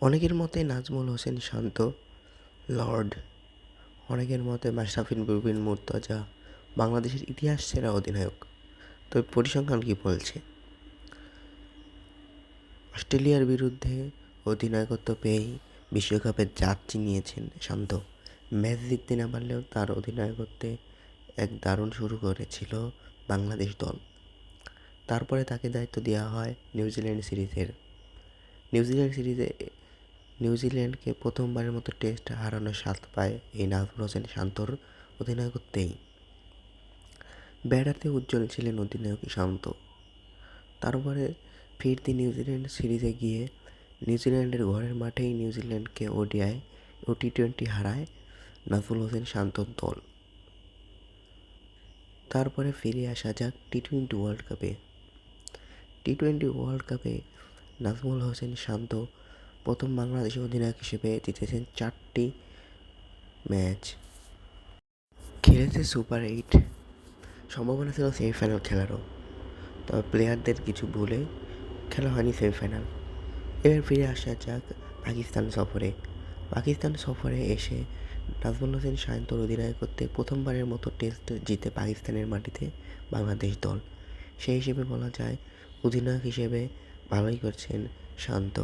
অনেকের মতে নাজমুল হোসেন শান্ত, লর্ড, অনেকের মতে মাশরাফি বিন মুর্তজা বাংলাদেশের ইতিহাস সেরা অধিনায়ক। তবে পরিসংখ্যান কী বলছে? অস্ট্রেলিয়ার বিরুদ্ধে অধিনায়কত্ব পেয়েই বিশ্বকাপের জাত চিনিয়েছেন শান্ত। ম্যাচ জিততে না পারলেও তার অধিনায়কত্বে এক দারুণ শুরু করেছিল বাংলাদেশ দল। তারপরে তাকে দায়িত্ব দেওয়া হয় নিউজিল্যান্ড সিরিজের। নিউজিল্যান্ড সিরিজে নিউজিল্যান্ডকে প্রথমবারের মতো টেস্ট হারানোর স্বাদ পায় এই নাজমুল হোসেন শান্তর অধিনায়কত্বেই ব্যাটারতে উজ্জ্বল ছিলেন অধিনায়ক শান্ত। তারপরে ফিরতি নিউজিল্যান্ড সিরিজে গিয়ে নিউজিল্যান্ডের ঘরের মাঠেই নিউজিল্যান্ডকে ওডিআই ও টি টোয়েন্টি হারায় নাজমুল হোসেন শান্তর দল। তারপরে ফিরে আসা যাক টি টোয়েন্টি ওয়ার্ল্ড কাপে। টি টোয়েন্টি ওয়ার্ল্ড কাপে নাজমুল হোসেন শান্ত প্রথম বাংলাদেশি অধিনায়ক হিসেবে জিতেছেন চারটি ম্যাচ। খেলেছে সুপার এইট। সম্ভাবনা ছিল সেমিফাইনাল খেলারও। তবে প্লেয়ারদের কিছু ভুলে খেলা হয়নি সেমিফাইনাল। এবার ফিরে আসা যাক পাকিস্তান সফরে। পাকিস্তান সফরে এসে নাজমুল হোসেন শান্তর অধিনায়কত্বে প্রথমবারের মতো টেস্ট জিতে পাকিস্তানের মাটিতে বাংলাদেশ দল। সেই হিসেবে বলা যায়, অধিনায়ক হিসেবে ভালোই করছেন শান্ত